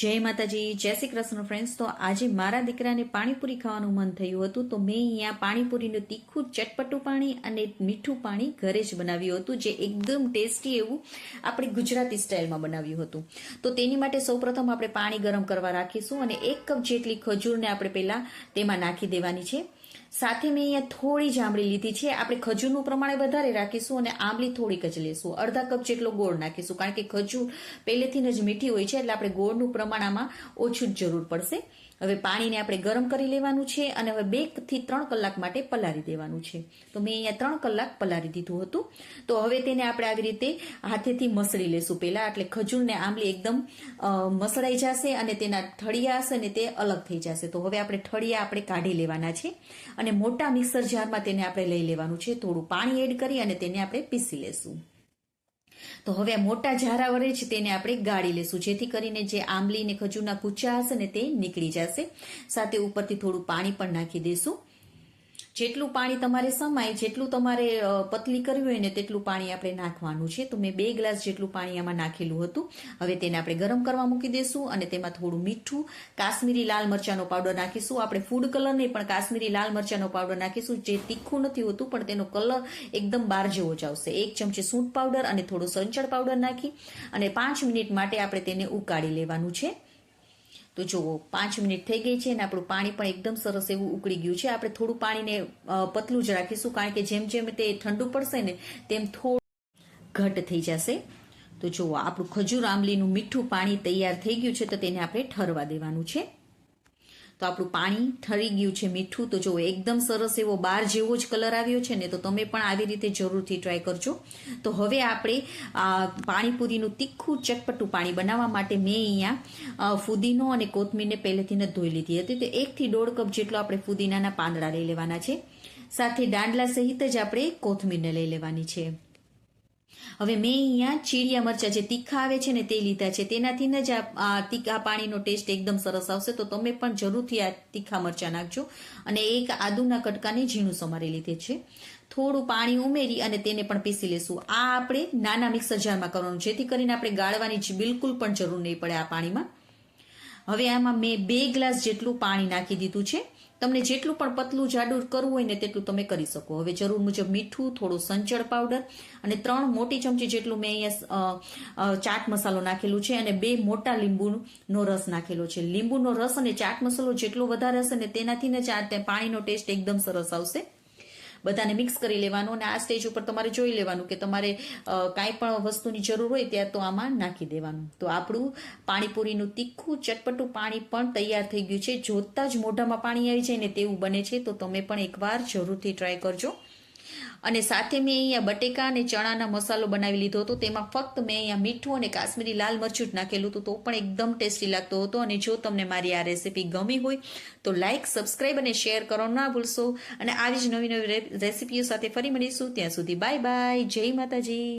જય માતાજી, જય શ્રી કૃષ્ણ ફ્રેન્ડ્સ તો આજે મારા દીકરાને પાણીપુરી ખાવાનું મન થયું હતું, તો મેં અહીંયા પાણીપુરીનું તીખું, ચટપટું પાણી અને મીઠું પાણી ઘરે જ બનાવ્યું હતું, જે એકદમ ટેસ્ટી એવું આપણે ગુજરાતી સ્ટાઇલમાં બનાવ્યું હતું. તો તેની માટે સૌપ્રથમ આપણે પાણી ગરમ કરવા રાખીશું અને એક કપ જેટલી ખજૂરને આપણે પહેલાં તેમાં નાખી દેવાની છે. સાથે મેં અહીંયા થોડી જ આંબળી લીધી છે. આપણે ખજૂરનું પ્રમાણે વધારે રાખીશું અને આંબલી થોડીક જ લેશું. અડધા કપ જેટલો ગોળ નાખીશું, કારણ કે ખજૂર પહેલેથી જ મીઠી હોય છે, એટલે આપણે ગોળનું પ્રમાણ આમાં ઓછું જ જરૂર પડશે. હવે પાણીને આપણે ગરમ કરી લેવાનું છે અને હવે બેથી ત્રણ કલાક માટે પલાળી દેવાનું છે. તો મેં અહીંયા ત્રણ કલાક પલાળી દીધું હતું. તો હવે તેને આપણે આવી રીતે હાથેથી મસળી લેશું. પહેલા એટલે ખજૂરને આંબલી એકદમ મસળાઈ જશે અને તેના ઠળિયા હશે ને તે અલગ થઈ જશે. તો હવે આપણે ઠળિયા આપણે કાઢી લેવાના છે. અને મોટા મિક્સર જારમાં તેને આપણે લઈ લેવાનું છે. થોડું પાણી એડ કરી અને તેને આપણે પીસી લેશું. તો હવે મોટા ઝારા વડે જ તેને આપણે ગાળી લેશું, જેથી કરીને જે આંબલી ને ખજૂરના કૂચા હશે ને તે નીકળી જશે. સાથે ઉપરથી થોડું પાણી પણ નાખી દેશું. જેટલું પાણી તમારે સમાય, જેટલું તમારે પતલી કરવી હોય ને તેટલું પાણી આપણે નાખવાનું છે. તો મેં બે ગ્લાસ જેટલું પાણી આમાં નાખેલું હતું. હવે તેને આપણે ગરમ કરવા મૂકી દેશું અને તેમાં થોડું મીઠું, કાશ્મીરી લાલ મરચાંનો પાવડર નાખીશું. આપણે ફૂડ કલર નહીં પણ કાશ્મીરી લાલ મરચાંનો પાવડર નાખીશું, જે તીખું નથી હોતું, પણ તેનો કલર એકદમ બાર જેવો જ આવશે. એક ચમચી સૂંઠ પાવડર અને થોડું સંચળ પાવડર નાખી અને પાંચ મિનિટ માટે આપણે તેને ઉકાળી લેવાનું છે. તો જુઓ, પાંચ મિનિટ થઈ ગઈ છે અને આપણું પાણી પણ એકદમ સરસ એવું ઉકળી ગયું છે. આપણે થોડું પાણીને પતલું જ રાખીશું કારણ કે જેમ જેમ તે ઠંડુ પડશે ને, તેમ થોડું ઘટ થઈ જશે. તો જુઓ, આપણું ખજૂર આંબલીનું મીઠું પાણી તૈયાર થઈ ગયું છે તો તેને આપણે ઠરવા દેવાનું છે. તો આપણું પાણી ઠરી ગયું છે, મીઠું. તો જો એકદમ સરસ એવો બાર જેવો જ કલર આવ્યો છે ને, તો તમે પણ આવી રીતે જરૂરથી ટ્રાય કરજો. તો હવે આપણે પાણીપુરીનું તીખું ચટપટું પાણી બનાવવા માટે મેં અહીંયા ફુદીનો અને કોથમીરને પહેલેથી જ ધોઈ લીધી હતી. તો એકથી દોઢ કપ જેટલો આપણે ફુદીનાના પાંદડા લઈ લેવાના છે. સાથે દાંડલા સહિત જ આપણે કોથમીરને લઈ લેવાની છે. હવે મેં અહીંયા ચીડિયા મરચાં જે તીખા આવે છે ને તે લીધા છે. તેનાથી જ આ તીખા પાણીનો ટેસ્ટ એકદમ સરસ આવશે. તો તમે પણ જરૂરથી આ તીખા મરચાં નાખજો. અને એક આદુના કટકાને ઝીણું સમારી લીધે છે. થોડું પાણી ઉમેરી અને તેને પણ પીસી લેશું. આ આપણે નાના મિક્સર જારમાં કરવાનું. જેથી કરીને આપણે ગાળવાની બિલકુલ પણ જરૂર નહીં પડે આ પાણીમાં. હવે આમાં મેં બે ગ્લાસ જેટલું પાણી નાખી દીધું છે. તમને જેટલું પણ પતલું જાડું કરવું હોય ને તેટલું તમે કરી શકો. હવે જરૂર મુજબ મીઠું, થોડું સંચળ પાવડર અને ત્રણ મોટી ચમચી જેટલું મેં અહીંયા ચાટ મસાલો નાખેલું છે અને બે મોટા લીંબુનો રસ નાખેલો છે. લીંબુનો રસ અને ચાટ મસાલો જેટલો વધારે હશે ને તેનાથી ને ચા પાણીનો ટેસ્ટ એકદમ સરસ આવશે. બધાને મિક્સ કરી લેવાનું અને આ સ્ટેજ ઉપર તમારે જોઈ લેવાનું કે તમારે કાંઈ પણ વસ્તુની જરૂર હોય ત્યાં તો આમાં નાખી દેવાનું. તો આપણું પાણીપુરીનું તીખું, ચટપટું પાણી પણ તૈયાર થઈ ગયું છે. જોતા જ મોઢામાં પાણી આવી જાય ને તેવું બને છે, તો તમે પણ એકવાર જરૂરથી ટ્રાય કરજો. અને સાથે મેં અહીંયા બટેકા અને ચણાના મસાલો બનાવી લીધો હતો. તેમાં ફક્ત મેં અહીંયા મીઠું અને કાશ્મીરી લાલ મરચું નાખેલું હતું. તો પણ એકદમ ટેસ્ટી લાગતો હતો અને જો તમને મારી આ રેસીપી ગમી હોય, તો લાઇક સબસ્ક્રાઇબ અને શેર કરો ના ભૂલશો. અને આવી જ નવી નવી રેસીપીઓ સાથે ફરી મળીશું. ત્યાં સુધી બાય બાય. જય માતાજી.